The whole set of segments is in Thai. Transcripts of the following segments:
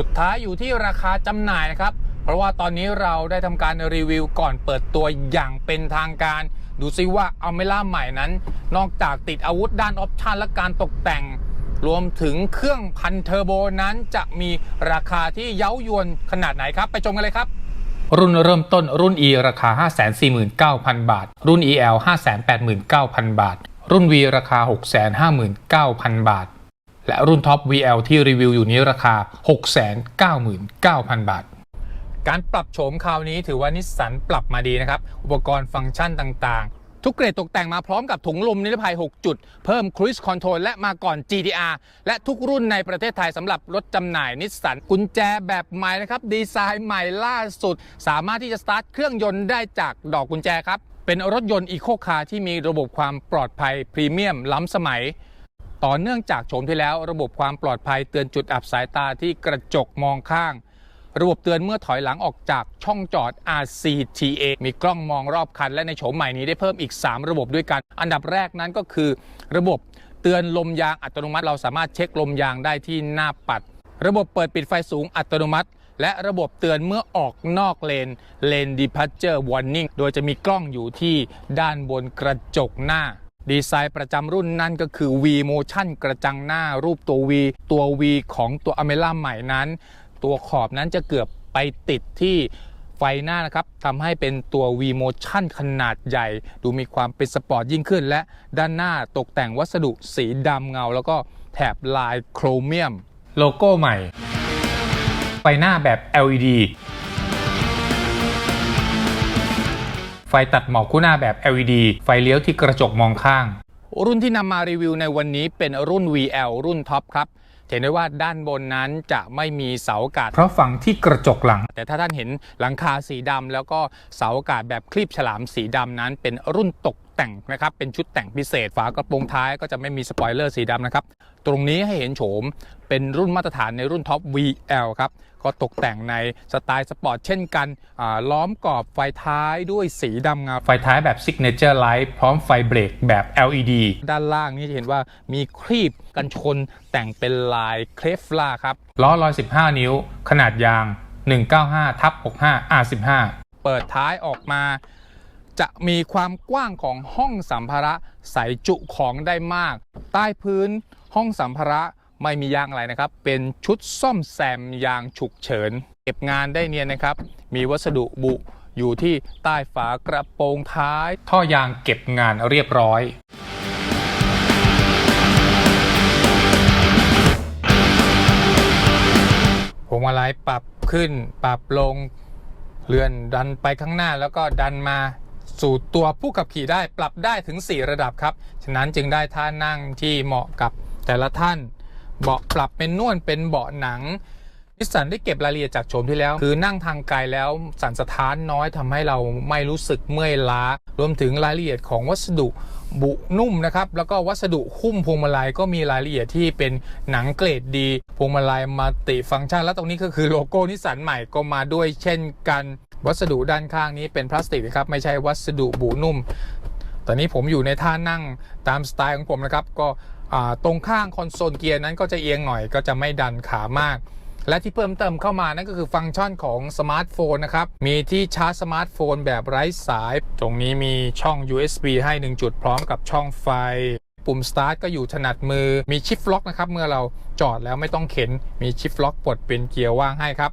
สุดท้ายอยู่ที่ราคาจำหน่ายนะครับ เพราะว่าตอนนี้เราได้ทำการรีวิวก่อนเปิดตัวอย่างเป็นทางการ ดูซิว่าเอาเมล่าใหม่นั้น นอกจากติดอาวุธด้านออปชันและการตกแต่ง รวมถึงเครื่องพันเทอร์โบนั้นจะมีราคาที่เย้ายวนขนาดไหนครับ ไปชมกันเลยครับรุ่นเริ่มต้นรุ่น E ราคา 549,000 บาท รุ่น EL 589,000 บาท รุ่น V ราคา 659,000 บาท และรุ่นท็อป VL ที่รีวิวอยู่นี้ราคา 699,000 บาท การปรับโฉมคราวนี้ถือว่านิสสันปรับมาดีนะครับ อุปกรณ์ฟังก์ชันต่างๆ ทุกเกรดตกแต่งมาพร้อมกับถุงลมนิรภัย 6 จุด เพิ่ม Cruise Control และมาก่อน GTR และทุกรุ่นในประเทศไทยสำหรับรถจำหน่ายนิสสันกุญแจแบบใหม่นะครับดีไซน์ใหม่ล่าสุด สามารถที่จะสตาร์ทเครื่องยนต์ได้จากดอกกุญแจครับเป็นรถยนต์อีโคคาร์ที่มีระบบความปลอดภัยพรีเมียมล้ำสมัย ต่อเนื่องจากโฉมที่แล้ว ระบบความปลอดภัยเตือนจุดอับสายตาที่กระจกมองข้าง ระบบเตือนเมื่อถอยหลังออกจากช่องจอด RCTA มีกล้องมองรอบคัน และในโฉมใหม่นี้ได้เพิ่มอีก 3 ระบบด้วยกัน อันดับแรกนั้นก็คือ ระบบเตือนลมยางอัตโนมัติ เราสามารถเช็คลมยางได้ที่หน้าปัด ระบบเปิดปิดไฟสูงอัตโนมัติ และระบบเตือนเมื่อออกนอกเลน Lane Departure Warning โดยจะมีกล้องอยู่ที่ด้านบนกระจกหน้า ดีไซน์ประจำรุ่นนั่นก็คือ V Motion กระจังหน้ารูปตัว V ตัว V ของตัว a m e l a ใหม่นั้น ตัวขอบนั้นจะเกือบไปติดที่ไฟหน้านะครับทำให้เป็นตัว V Motion ขนาดใหญ่ ดูมีความเป็นสปอร์ตยิ่งขึ้น และด้านหน้าตกแต่งวัสดุสีดำเงา แล้วก็แถบลายโครเมียม โลโก้ใหม่ ไฟหน้าแบบ LED ไฟตัดหมอกคู่หน้าแบบ LED ไฟเลี้ยวที่กระจกมองข้าง รุ่นที่นำมารีวิวในวันนี้เป็นรุ่น VL รุ่นท็อปครับเห็นได้ว่าด้านบนนั้นจะไม่มีเสาอากาศ เพราะฝังที่กระจกหลัง แต่ถ้าท่านเห็นหลังคาสีดำแล้วก็เสาอากาศแบบคลีบฉลามสีดำนั้นเป็นรุ่นตก แต่งนะครับเป็นชุดแต่งพิเศษ ฝากระโปรงท้ายก็จะไม่มีสปอยเลอร์สีดำนะครับ ตรงนี้ให้เห็นโฉมเป็นรุ่นมาตรฐานในรุ่นท็อป VL ครับก็ตกแต่งในสไตล์สปอร์ตเช่นกันอ่าล้อมกรอบไฟท้ายด้วยสีดำเงาไฟท้ายแบบ Signature Light พร้อมไฟเบรกแบบ LED ด้านล่างนี่จะเห็นว่ามีครีบกันชนแต่งเป็นลายเคลฟลาครับล้อ 115 นิ้ว ขนาดยาง 195ทับ65 R15 เปิดท้ายออกมา จะมีความกว้างของห้องสัมภาระใส่จุของได้มาก ใต้พื้นห้องสัมภาระไม่มียางอะไรนะครับ เป็นชุดซ่อมแซมยางฉุกเฉิน เก็บงานได้เนียนนะครับ มีวัสดุบุอยู่ที่ใต้ฝากระโปรงท้าย ท่อยางเก็บงานเรียบร้อยพวงมาลัยปรับขึ้นปรับลงเลื่อนดันไปข้างหน้าแล้วก็ดันมา สู่ตัวผู้ขับขี่ได้ปรับได้ถึง 4 ระดับครับ ฉะนั้นจึงได้ท่านั่งที่เหมาะกับแต่ละท่าน เบาะปรับเป็นนวลเป็นเบาะหนังนิสสันได้เก็บรายละเอียดจากโฉมที่แล้ว คือนั่งทางไกลแล้วสั่นสะท้านน้อยทำให้เราไม่รู้สึกเมื่อยล้า รวมถึงรายละเอียดของวัสดุบุนุ่มนะครับ แล้วก็วัสดุหุ้มพวงมาลัยก็มีรายละเอียดที่เป็นหนังเกรดดี พวงมาลัยมัลติฟังก์ชัน และตรงนี้ก็คือโลโก้นิสสันใหม่ก็มาด้วยเช่นกัน วัสดุด้านข้างนี้เป็นพลาสติกนะครับไม่ใช่วัสดุบุนุ่ม ตอนนี้ผมอยู่ในท่านั่งตามสไตล์ของผมนะครับ ก็ตรงข้างคอนโซลเกียร์นั้นก็จะเอียงหน่อยก็จะไม่ดันขามาก และที่เพิ่มเติมเข้ามานั่นก็คือฟังก์ชันของสมาร์ทโฟนนะครับ มีที่ชาร์จสมาร์ทโฟนแบบไร้สาย ตรงนี้มีช่อง USB ให้ 1 จุดพร้อมกับช่องไฟ ปุ่ม Start ก็อยู่ถนัดมือมีชิฟล็อกนะครับเมื่อเราจอดแล้วไม่ต้องเข็นมีชิฟล็อกปลดเป็นเกียร์ว่างให้ครับ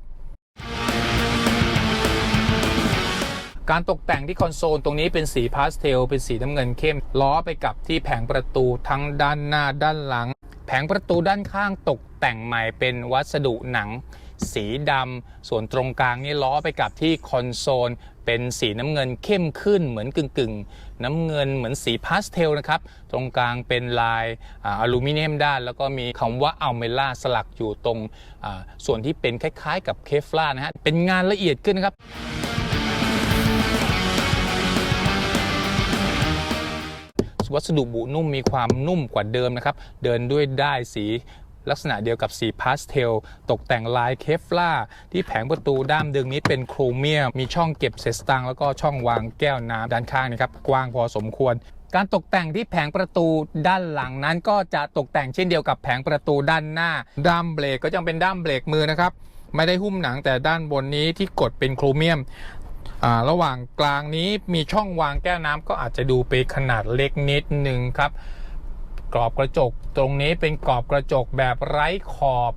การตกแต่งที่คอนโซลตรงนี้เป็นสีพาสเทลเป็นสีน้ำเงินเข้ม ล้อไปกับที่แผงประตูทั้งด้านหน้าด้านหลัง แผงประตูด้านข้างตกแต่งใหม่เป็นวัสดุหนัง สีดำส่วนตรงกลางนี่ล้อไปกับที่คอนโซลเป็นสีน้ำเงินเข้มขึ้นเหมือนกึ่งๆน้ำเงินเหมือนสีพาสเทลนะครับ ตรงกลางเป็นลายอลูมิเนียมด้าน แล้วก็มีคำว่าอัลเมล่าสลักอยู่ตรงส่วนที่เป็นคล้ายๆ กับเคฟล่านะฮะเป็นงานละเอียดขึ้นนะครับ วัสดุบุนุ่มมีความนุ่มกว่าเดิมนะครับ เดินด้วยได้สีลักษณะเดียวกับสีพาสเทล ตกแต่งลายเคฟล่า ที่แผงประตูด้ามดึงนี้เป็นโครเมียม มีช่องเก็บเศษตางแล้วก็ช่องวางแก้วน้ำด้านข้างนะครับ กว้างพอสมควรการตกแต่งที่แผงประตูด้านหลังนั้นก็จะตกแต่งเช่นเดียวกับแผงประตูด้านหน้า ด้ามเบรกก็ยังเป็นด้ามเบรกมือนะครับ ไม่ได้หุ้มหนังแต่ด้านบนนี้ที่กดเป็นโครเมียม ระหว่างกลางนี้มีช่องวางแก้วน้ำก็อาจจะดูเป็นขนาดเล็กนิดหนึ่งครับ กรอบกระจกตรงนี้เป็นกรอบกระจกแบบไร้ขอบ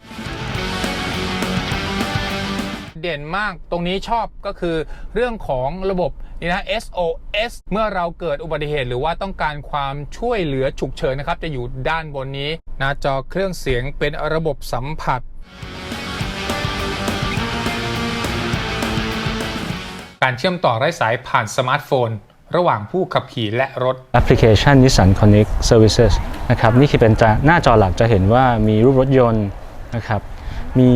เด่นมากตรงนี้ชอบก็คือเรื่องของระบบนี่นะ SOS เมื่อเราเกิดอุบัติเหตุหรือว่าต้องการความช่วยเหลือฉุกเฉินนะครับ จะอยู่ด้านบนนี้หน้าจอเครื่องเสียงเป็นระบบสัมผัส การเชื่อมต่อไร้สายผ่านสมาร์ทโฟน ระหว่างผู้ขับขี่และรถแอปพลิเคชัน Nissan Connect Services นะครับนี่คือเป็นจาหน้าจอหลักจะเห็นว่ามีรูปรถยนต์นะครับมี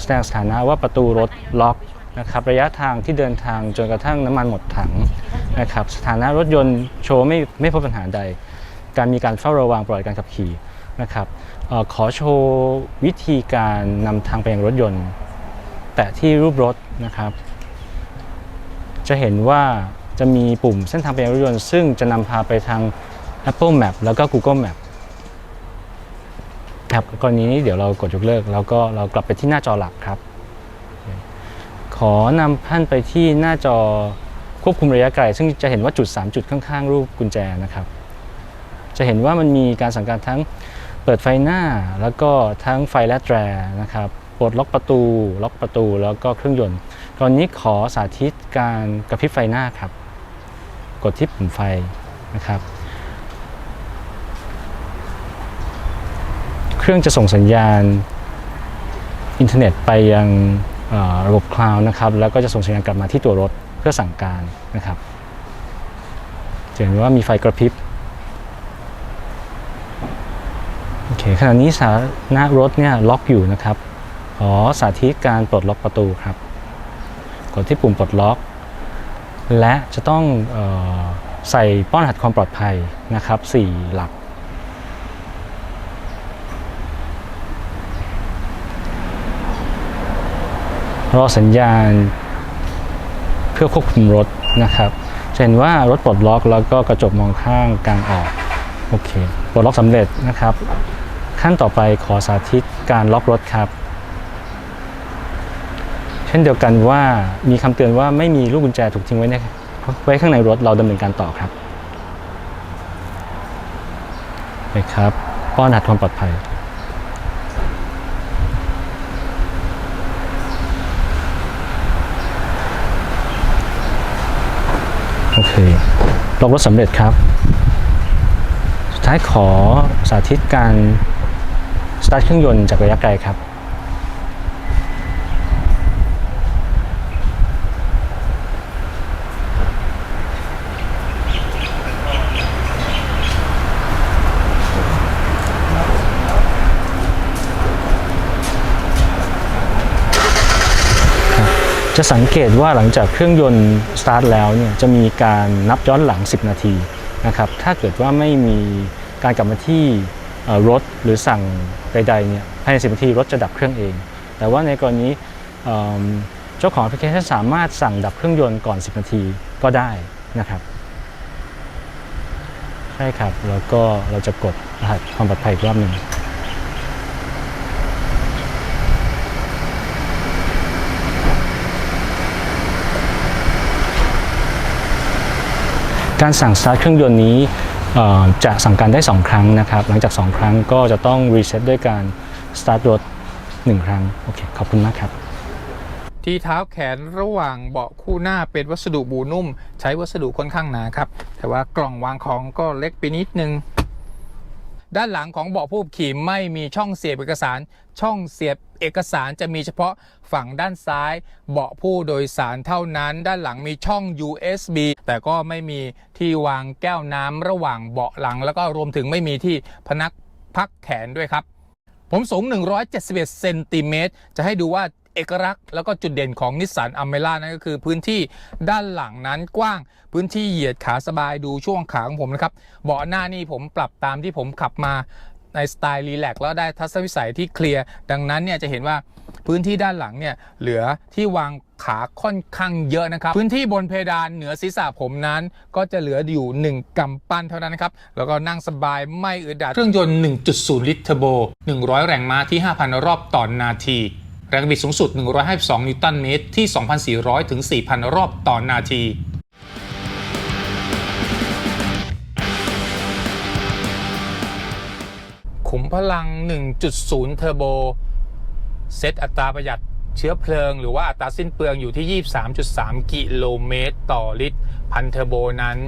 แสดงสถานะว่าประตูรถล็อกนะครับระยะทางที่เดินทางจนกระทั่งน้ำมันหมดถังนะครับสถานะรถยนต์โชว์ไม่ไม่พบปัญหาใด การมีการเฝ้าระวังปล่อยการขับขี่นะครับออขอโชว์วิธีการนำทางไปยังรถยนต์ แตะที่รูปรถนะครับ จะเห็นว่าจะมีปุ่มเส้นทางไปยังรถยนต์ซึ่งจะนำพาไปทาง Apple Map แล้วก็ Google Map ครับกรณีนี้เดี๋ยวเรากดยกเลิก แล้วก็เรากลับไปที่หน้าจอหลักครับ ขอนำท่านไปที่หน้าจอควบคุมระยะไกล ซึ่งจะเห็นว่าจุด 3 จุดข้างๆ รูปกุญแจนะครับ จะเห็นว่ามันมีการสั่งการทั้งเปิดไฟหน้า แล้วก็ทั้งไฟและแตรนะครับปลดล็อกประตู ล็อกประตู แล้วก็เครื่องยนต์ ตอนนี้ขอสาธิตการกระพริบไฟหน้าครับ กดที่ปุ่มไฟนะครับ เครื่องจะส่งสัญญาณอินเทอร์เน็ตไปยังระบบคลาวด์นะครับ แล้วก็จะส่งสัญญาณกลับมาที่ตัวรถเพื่อสั่งการนะครับจะเห็นว่ามีไฟกระพริบโอเคขณะนี้สถานะรถเนี่ยล็อกอยู่นะครับขอสาธิตการปลดล็อกประตูครับ กดที่ปุ่มปลดล็อก และจะต้องออใส่ป้อนรหัสความปลอดภัยนะครับ 4 หลัก รอสัญญาณเพื่อควบคุมรถนะครับจะเห็นว่ารถปลดล็อกแล้วก็กระจกมองข้างกลางออก โอเค ปลดล็อกสำเร็จนะครับ ขั้นต่อไปขอสาธิตการล็อกรถครับ เช่นเดียวกันว่ามีคำเตือนว่าไม่มีลูกกุญแจถูกทิ้งไว้ในไว้ข้างในรถเราดำเนินการต่อครับไปครับป้อนหัสความปลอดภัย โอเคล็อกรถสำเร็จครับ สุดท้ายขอสาธิตการสตาร์ทเครื่องยนต์จากระยะไกลครับ จะสังเกตว่าหลังจากเครื่องยนต์สตาร์ทแล้วเนี่ยจะมีการนับย้อนหลัง 10 นาทีนะครับถ้าเกิดว่าไม่มีการกลับมาที่รถหรือสั่งใดๆเนี่ยภายใน 10 นาทีรถจะดับเครื่องเอง แต่ว่าในกรณีเอิ่มเจ้าของแอปพลิเคชันสามารถสั่งดับเครื่องยนต์ก่อน 10 นาทีก็ได้นะครับใช่ครับ แล้วก็เราจะกดรหัสความปลอดภัยอีกรอบหนึ่ง การสั่งสตาร์ทเครื่องยนต์นี้จะสั่งการได้ 2 ครั้งนะครับ หลังจาก 2 ครั้งก็จะต้องรีเซ็ตด้วยการสตาร์ทรถ1 ครั้ง โอเค ขอบคุณมากครับที่เท้าแขนระหว่างเบาะคู่หน้าเป็นวัสดุบูนุ่ม ใช้วัสดุค่อนข้างหนาครับ แต่ว่ากล่องวางของก็เล็กไปนิดนึง ด้านหลังของเบาะผู้ขี่ไม่มีช่องเสียบเอกสาร ช่องเสียบเอกสารจะมีเฉพาะฝั่งด้านซ้าย เบาะผู้โดยสารเท่านั้น ด้านหลังมีช่อง USB แต่ก็ไม่มีที่วางแก้วน้ำระหว่างเบาะหลัง แล้วก็รวมถึงไม่มีที่พนักพักแขนด้วยครับผมสูง 171 เซนติเมตร จะให้ดูว่า เอกลักษณ์แล้วก็จุดเด่นของนิสสันอเมร่านั่นก็คือพื้นที่ด้านหลังนั้นกว้างพื้นที่เหยียดขาสบายดูช่วงขาของผมนะครับเบาะหน้านี่ผมปรับตามที่ผมขับมาในสไตล์รีแลกซ์แล้วได้ทัศนวิสัยที่เคลียร์ ดังนั้นเนี่ยจะเห็นว่าพื้นที่ด้านหลังเนี่ยเหลือที่วางขาค่อนข้างเยอะนะครับ พื้นที่บนเพดานเหนือศีรษะผมนั้น ก็จะเหลืออยู่ 1กำปั้นเท่านั้นนะครับ แล้วก็นั่งสบายไม่อึดอัดเครื่องยนต์ 1.0 ลิตรเทอร์โบ 100 แรงม้าที่ 5,000 รอบต่อนนาที แรงบิดสูงสุด 152 นิวตันเมตร ที่ 2,400 ถึง 4,000 รอบต่อนาที ขุมพลัง 1.0 เทอร์โบ เซตอัตราประหยัดเชื้อเพลิง หรือว่าอัตราสิ้นเปลืองอยู่ที่ 23.3 กิโลเมตรต่อลิตร พันเทอร์โบนั้น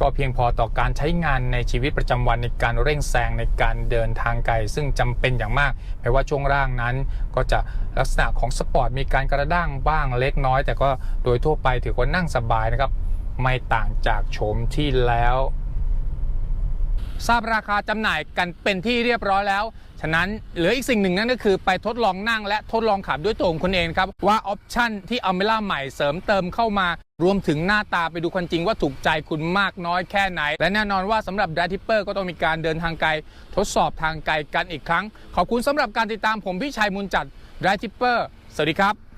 ก็เพียงพอต่อการใช้งานในชีวิตประจำวันในการเร่งแซงในการเดินทางไกลซึ่งจำเป็นอย่างมากแม้ว่าช่วงร่างนั้น ก็จะลักษณะของสปอร์ตมีการกระด้างบ้างเล็กน้อย แต่ก็โดยทั่วไปถือว่านั่งสบายนะครับ ไม่ต่างจากโฉมที่แล้ว ทราบราคาจำหน่ายกันเป็นที่เรียบร้อยแล้ว ฉะนั้นเหลืออีกสิ่งหนึ่งนั่นก็คือไปทดลองนั่งและทดลองขับด้วยตัวของคุณเองครับ ว่าออปชั่นที่อ m e ล่าใหม่เสริมเติมเข้ามารวมถึงหน้าตาไปดูความจริงว่าถูกใจคุณมากน้อยแค่ไหน และแน่นอนว่าสำหรับ d r i v e Tipper ก็ต้องมีการเดินทางไกล ทดสอบทางไกลกันอีกครั้ง ขอบคุณสำหรับการติดตามผมพี่ชัยมุนจัด d r i v e Tipper สวัสดีครับ